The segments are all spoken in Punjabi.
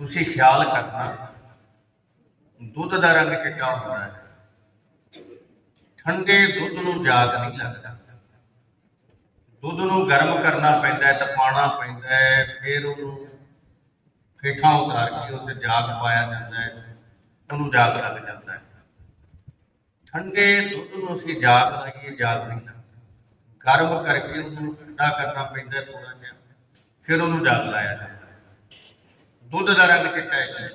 ਤੁਸੀਂ ਖਿਆਲ ਕਰਨਾ, ਦੁੱਧ ਦਾ ਰੰਗ ਚਿੱਟਾ ਹੁੰਦਾ ਹੈ। ਠੰਡੇ ਦੁੱਧ ਨੂੰ ਜਾਗ ਨਹੀਂ ਲੱਗਦਾ। ਦੁੱਧ ਨੂੰ ਗਰਮ ਕਰਨਾ ਪੈਂਦਾ ਹੈ ਤਪਾਉਣਾ ਪੈਂਦਾ ਹੈ, ਫਿਰ ਉਹਨੂੰ ਫੇਠਾਂ ਉਤਾਰ ਕੇ ਉੱਤੇ ਜਾਗ ਪਾਇਆ ਜਾਂਦਾ ਹੈ, ਉਹਨੂੰ ਜਾਗ ਲੱਗ ਜਾਂਦਾ ਹੈ। ਠੰਡੇ ਦੁੱਧ ਨੂੰ ਅਸੀਂ ਜਾਗ ਲਾਈਏ, ਜਾਗ ਨਹੀਂ ਲੱਗਦਾ। ਗਰਮ ਕਰਕੇ ਉਹਨੂੰ ਠੰਡਾ ਕਰਨਾ ਪੈਂਦਾ ਥੋੜਾ ਜਿਹਾ, ਫਿਰ ਉਹਨੂੰ ਜਾਗ ਲਾਇਆ ਜਾਂਦਾ ਦੁੱਧ ਦਾ ਰੰਗ ਚਿੱਟਾ ਹੈ।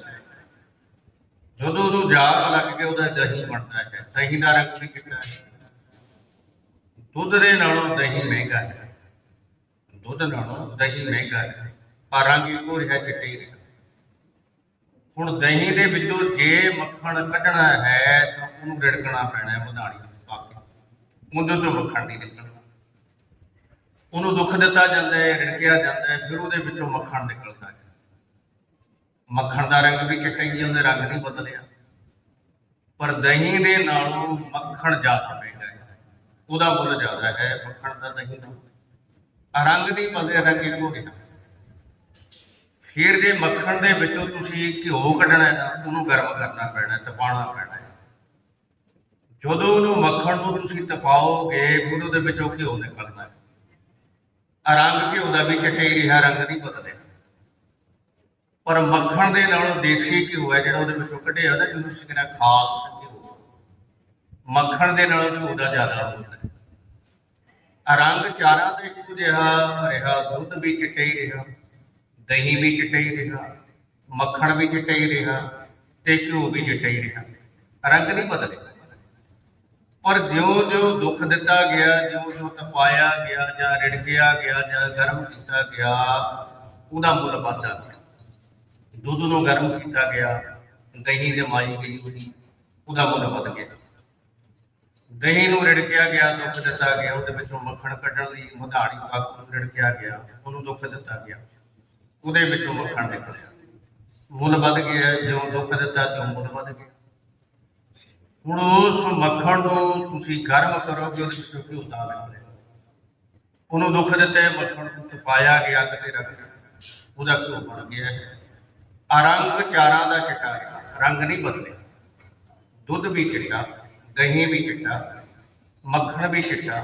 ਜਦੋਂ ਉਹਨੂੰ ਜਾਗ ਲੱਗ ਕੇ ਉਹਦਾ ਦਹੀਂ ਬਣਦਾ ਹੈ, ਦਹੀਂ ਦਾ ਰੰਗ ਵੀ ਚਿੱਟਾ ਹੈ। ਦੁੱਧ ਦੇ ਨਾਲੋਂ ਦਹੀਂ ਮਹਿੰਗਾ ਹੈ। ਦੁੱਧ ਨਾਲੋਂ ਦਹੀਂ ਮਹਿੰਗਾ ਹੈ। ਪਰ ਰੰਗ ਇੱਕੋ ਰਿਹਾ, ਚਿੱਟੇ ਰਿਹਾ। ਹੁਣ ਦਹੀਂ ਦੇ ਵਿੱਚੋਂ ਜੇ ਮੱਖਣ ਕੱਢਣਾ ਹੈ, ਤਾਂ ਉਹਨੂੰ ਰਿੜਕਣਾ ਪੈਣਾ ਹੈ ਮਧਾਣੀ ਪਾ ਕੇ। ਉਹਦੇ ਚੋਂ ਮੱਖਣ ਨਹੀਂ ਨਿਕਲਣਾ। ਉਹਨੂੰ ਦੁੱਖ ਦਿੱਤਾ ਜਾਂਦਾ ਹੈ, ਰਿੜਕਿਆ ਜਾਂਦਾ ਹੈ, ਫਿਰ ਉਹਦੇ ਵਿੱਚੋਂ ਮੱਖਣ ਨਿਕਲਦਾ ਹੈ। ਮੱਖਣ ਦਾ ਰੰਗ ਵੀ ਚਿੱਟਾ ਹੀ ਹੈ ਉਹਦੇ ਰੰਗ ਨਹੀਂ ਬਦਲਿਆ। ਪਰ ਦਹੀਂ ਦੇ ਨਾਲੋਂ ਮੱਖਣ ਜ਼ਿਆਦਾ ਮਹਿੰਗਾ ਹੈ। ਉਹਦਾ ਮੁੱਲ ਜ਼ਿਆਦਾ ਹੈ ਮੱਖਣ ਦਾ ਦਹੀਂ ਦਾ ਰੰਗ ਨਹੀਂ ਬਦਲਿਆ ਰੰਗ ਇੱਕੋ ਰਿਹਾ ਫਿਰ ਜੇ ਮੱਖਣ ਦੇ ਵਿੱਚੋਂ ਤੁਸੀਂ ਘਿਓ ਕੱਢਣਾ ਹੈ ਨਾ ਉਹਨੂੰ ਗਰਮ ਕਰਨਾ ਪੈਣਾ ਹੈ, ਤਪਾਉਣਾ ਪੈਣਾ ਹੈ। ਜਦੋਂ ਉਹਨੂੰ ਮੱਖਣ ਨੂੰ ਤੁਸੀਂ ਤਪਾਓਗੇ ਫਿਰ ਉਹਦੇ ਵਿੱਚੋਂ ਘਿਓ ਨਿਕਲਣਾ ਹੈ। ਰੰਗ ਘਿਓ ਦਾ ਵੀ ਚਿੱਟਾ ਰਿਹਾ ਰੰਗ ਨਹੀਂ ਬਦਲਿਆ। ਪਰ ਮੱਖਣ ਦੇ ਨਾਲੋਂ ਦੇਸੀ ਘਿਓ ਹੈ ਜਿਹੜਾ ਉਹਦੇ ਵਿੱਚੋਂ ਕੱਢਿਆ ਉਹਦਾ ਜਿਹਨੂੰ ਅਸੀਂ ਕਹਿੰਦੇ ਹਾਂ ਖਾਲਸ ਘਿਓ ਮੱਖਣ ਦੇ ਨਾਲੋਂ ਘਿਓ ਦਾ ਜ਼ਿਆਦਾ ਹੁੰਦਾ ਹੈ। ਰੰਗ ਚਾਰਾਂ ਦਾ ਇੱਕੋ ਜਿਹਾ ਰਿਹਾ, ਦੁੱਧ ਵੀ ਚਿੱਟਾ ਹੀ ਰਿਹਾ, ਦਹੀਂ ਵੀ ਚਿੱਟਾ ਹੀ ਰਿਹਾ, ਮੱਖਣ ਵੀ ਚਿੱਟਾ ਹੀ ਰਿਹਾ ਤੇ ਘਿਓ ਵੀ ਚਿੱਟਾ ਹੀ ਰਿਹਾ। ਰੰਗ ਨਹੀਂ ਬਦਲੇ। ਪਰ ਜਿਉਂ-ਜਿਉਂ ਦੁੱਖ ਦਿੱਤਾ ਗਿਆ, ਜਿਉਂ-ਜਿਉਂ ਤਪਾਇਆ ਗਿਆ ਜਾਂ ਰਿੜਕਿਆ ਗਿਆ ਜਾਂ ਗਰਮ ਕੀਤਾ ਗਿਆ, ਉਹਦਾ ਮੁੱਲ ਵੱਧਦਾ ਗਿਆ। ਦੁੱਧ ਨੂੰ ਗਰਮ ਕੀਤਾ ਗਿਆ, ਦਹੀਂ ਦੇ ਮਾਈ ਗਈ ਉਹਦੀ ਉਹਦਾ ਮੁੱਲ ਵੱਧ ਗਿਆ। ਦਹੀਂ ਨੂੰ ਰਿੜਕਿਆ ਗਿਆ ਦੁੱਖ ਦਿੱਤਾ ਗਿਆ, ਉਹਦੇ ਵਿੱਚੋਂ ਮੱਖਣ ਕੱਢਣ ਲਈ ਮਧਾਣੀ ਪੱਕ ਨੂੰ ਰਿੜਕਿਆ ਗਿਆ, ਉਹਨੂੰ ਦੁੱਖ ਦਿੱਤਾ ਗਿਆ। ਉਹਦੇ ਵਿੱਚੋਂ ਮੱਖਣ ਨਿਕਲਿਆ। ਮੁੱਲ ਵੱਧ ਗਿਆ, ਜਿਉਂ ਦੁੱਖ ਦਿੱਤਾ ਤਿਉਂ ਮੁੱਲ ਵੱਧ ਗਿਆ। ਹੁਣ ਉਸ ਮੱਖਣ ਨੂੰ ਤੁਸੀਂ ਗਰਮ ਕਰੋਗੇ, ਉਹਦੇ ਵਿੱਚੋਂ ਘਿਓ ਤਾਂ ਨਿਕਲੇ ਉਹਨੂੰ ਦੁੱਖ ਦਿੱਤੇ, ਮੱਖਣ ਨੂੰ ਪਾਇਆ ਗਿਆ ਕਿਤੇ ਰੱਖ ਉਹਦਾ ਘਿਓ ਬਣ ਗਿਆ। ਅਰੰਗ ਆ ਚਾਰਾਂ ਦਾ ਚਿੱਟਾ ਰਿਹਾ ਰੰਗ ਨਹੀਂ ਬਦਲੇ। ਦੁੱਧ ਵੀ ਚਿੱਟਾ, ਦਹੀਂ ਵੀ ਚਿੱਟਾ, ਮੱਖਣ ਵੀ ਚਿੱਟਾ,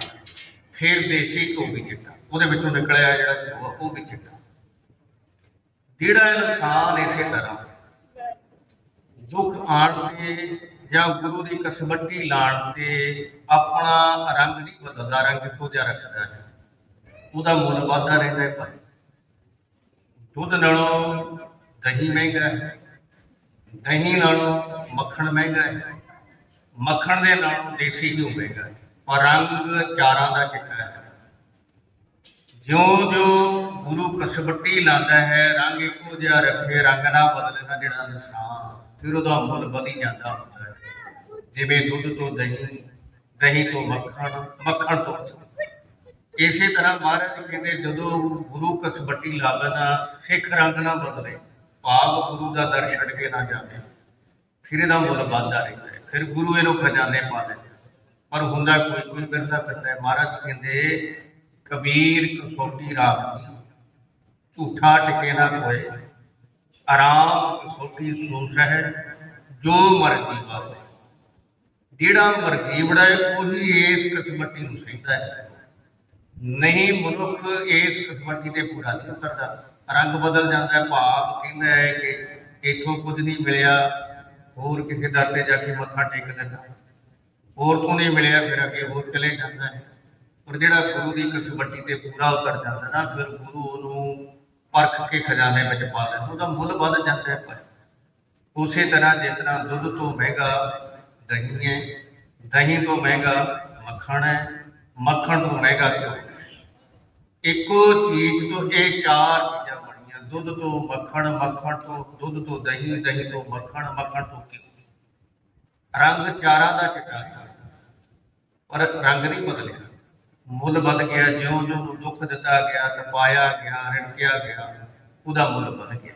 ਫਿਰ ਦੇਸੀ ਘਿਓ ਵੀ ਚਿੱਟਾ। ਉਹਦੇ ਵਿੱਚੋਂ ਨਿਕਲਿਆ ਜਿਹੜਾ ਘਿਓ ਉਹ ਵੀ ਚਿੱਟਾ। ਜਿਹੜਾ ਇਨਸਾਨ ਇਸੇ ਤਰ੍ਹਾਂ ਦੁੱਖ ਆਣ ਤੇ ਜਾਂ ਗੁਰੂ ਦੀ ਕਸਬੱਟੀ ਲਾਣ ਤੇ ਆਪਣਾ ਰੰਗ ਨਹੀਂ ਬਦਲਦਾ, ਰੰਗ ਇੱਕੋ ਜਿਹਾ ਰੱਖਦਾ ਹੈ? ਉਹਦਾ ਮੁੱਲ ਵਾਧਾ ਰਹਿੰਦਾ ਹੈ ਭਾਈ। ਦੁੱਧ ਨਾਲੋਂ ਦਹੀਂ ਮਹਿੰਗਾ ਹੈ। ਦਹੀਂ ਨਾਲੋਂ ਮੱਖਣ ਮਹਿੰਗਾ ਹੈ। ਮੱਖਣ ਦੇ ਨਾਲੋਂ ਦੇਸੀ ਘਿਓ ਮਹਿੰਗਾ ਹੈ। ਪਰ ਰੰਗ ਚਾਰਾਂ ਦਾ ਚਿੱਟਾ ਹੈ। ਜਿਉਂ-ਜਿਉਂ ਗੁਰੂ ਕਸਬੱਟੀ ਲਾਉਂਦਾ ਹੈ, ਰੰਗ ਇੱਕੋ ਜਿਹਾ ਰੱਖੇ, ਰੰਗ ਨਾ ਬਦਲੇ ਨਾ ਜਿਹੜਾ ਇਨਸਾਨ ਫਿਰ ਉਹਦਾ ਮੁੱਲ ਵਧੀ ਜਾਂਦਾ ਹੁੰਦਾ ਹੈ। ਜਿਵੇਂ ਦੁੱਧ ਤੋਂ ਦਹੀਂ ਦਹੀਂ ਤੋਂ ਮੱਖਣ ਮੱਖਣ ਤੋਂ ਇਸੇ ਤਰ੍ਹਾਂ ਮਹਾਰਾਜ ਕਹਿੰਦੇ ਜਦੋਂ ਗੁਰੂ ਕਸਬੱਟੀ ਲਾਗਣਾ ਸਿੱਖ ਰੰਗ ਨਾ ਬਦਲੇ। ਭਾਵ ਗੁਰੂ ਦਾ ਦਰ ਛੱਡ ਕੇ ਨਾ ਜਾਵੇ ਫਿਰ ਇਹਦਾ ਮੁੱਲ ਵੱਧਦਾ ਰਹਿੰਦਾ ਹੈ। ਫਿਰ ਗੁਰੂ ਇਹਨੂੰ ਖਜ਼ਾਨੇ ਪਾ ਦਿੰਦਾ ਪਰ ਹੁੰਦਾ ਕੋਈ ਕੋਈ ਫਿਰਦਾ ਫਿਰਦਾ ਹੈ। ਮਹਾਰਾਜ ਕਹਿੰਦੇ, ਕਬੀਰ ਕਸੋਟੀ ਰਾਖ ਝੂਠਾ ਟਿਕੇ ਨਾ ਕੋਏ ਆਰਾਮ ਕਸੋਟੀ ਸੋਚ ਹੈ ਜੋ ਮਰਜ਼ੀ ਵਾਵੇ। ਜਿਹੜਾ ਮਰਜ਼ੀ ਵੜਾਏ, ਉਹੀ ਇਸ ਕਿਸਮਤੀ ਨੂੰ ਸਹਿੰਦਾ ਹੈ। ਨਹੀਂ ਮਨੁੱਖ ਇਸ ਕਿਸਮਤੀ ਤੇ ਪੂਰਾ ਨਹੀਂ ਉਤਰਦਾ। ਰੰਗ ਬਦਲ ਜਾਂਦਾ ਹੈ ਭਾਵ ਕਹਿੰਦਾ ਹੈ ਕਿ ਇਥੋਂ ਕੁਝ ਨਹੀਂ ਮਿਲਿਆ, ਹੋਰ ਕਿਸੇ ਦਰ ਤੇ ਜਾ ਕੇ ਮੱਥਾ ਟੇਕ ਲੈਂਦਾ ਹੈ। ਹੋਰ ਤੋਂ ਨਹੀਂ ਮਿਲਿਆ, ਫਿਰ ਅੱਗੇ ਹੋਰ ਚਲੇ ਜਾਂਦਾ ਹੈ। ਪਰ ਜਿਹੜਾ ਗੁਰੂ ਦੀ ਕਸਵੱਟੀ ਤੇ ਪੂਰਾ ਉਤਰ ਜਾਂਦਾ ਨਾ, ਫਿਰ ਗੁਰੂ ਉਹਨੂੰ ਪਰਖ ਕੇ ਖਜ਼ਾਨੇ ਵਿੱਚ ਪਾ ਲੈਂਦਾ। ਉਹਦਾ ਮੁੱਲ ਵੱਧ ਜਾਂਦਾ ਹੈ ਪਰ ਉਸੇ ਤਰ੍ਹਾਂ ਜਿਸ ਤਰ੍ਹਾਂ ਦੁੱਧ ਤੋਂ ਮਹਿੰਗਾ ਦਹੀਂ ਹੈ, ਦਹੀਂ ਤੋਂ ਮਹਿੰਗਾ ਮੱਖਣ ਹੈ, ਮੱਖਣ ਤੋਂ ਮਹਿੰਗਾ ਘਿਓ ਇੱਕੋ ਚੀਜ਼ ਤੋਂ ਇਹ ਚਾਰ ਦੁੱਧ ਤੋਂ ਮੱਖਣ ਮੱਖਣ ਤੋਂ ਦੁੱਧ ਤੋਂ ਦਹੀਂ ਦਹੀਂ ਤੋਂ ਮੱਖਣ ਮੱਖਣ ਤੋਂ ਘਿਓ। ਰੰਗ ਚਾਰਾਂ ਦਾ ਚਿੱਟਾ ਪਰ ਰੰਗ ਨਹੀਂ ਬਦਲਿਆ। ਮੁੱਲ ਵੱਧ ਗਿਆ ਜਿਉਂ ਜਿਉਂ ਨੂੰ ਦੁੱਖ ਦਿੱਤਾ ਗਿਆ, ਤਪਾਇਆ ਗਿਆ, ਰਿੜਕਿਆ ਗਿਆ, ਉਹਦਾ ਮੁੱਲ ਵੱਧ ਗਿਆ।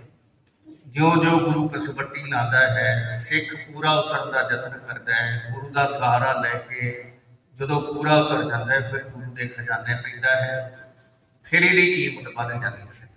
ਜਿਉਂ ਜਿਉਂ ਗੁਰੂ ਕਸਬੱਟੀ ਲਾਉਂਦਾ ਹੈ, ਸਿੱਖ ਪੂਰਾ ਉਤਰਨ ਦਾ ਯਤਨ ਕਰਦਾ ਹੈ, ਗੁਰੂ ਦਾ ਸਹਾਰਾ ਲੈ ਕੇ ਜਦੋਂ ਪੂਰਾ ਉਤਰ ਜਾਂਦਾ ਹੈ, ਫਿਰ ਗੁਰੂ ਦੇ ਖਜ਼ਾਨੇ ਪੈਂਦਾ ਹੈ, ਫਿਰ ਇਹਦੀ ਕੀਮਤ ਵੱਧ ਜਾਂਦੀ ਹੈ।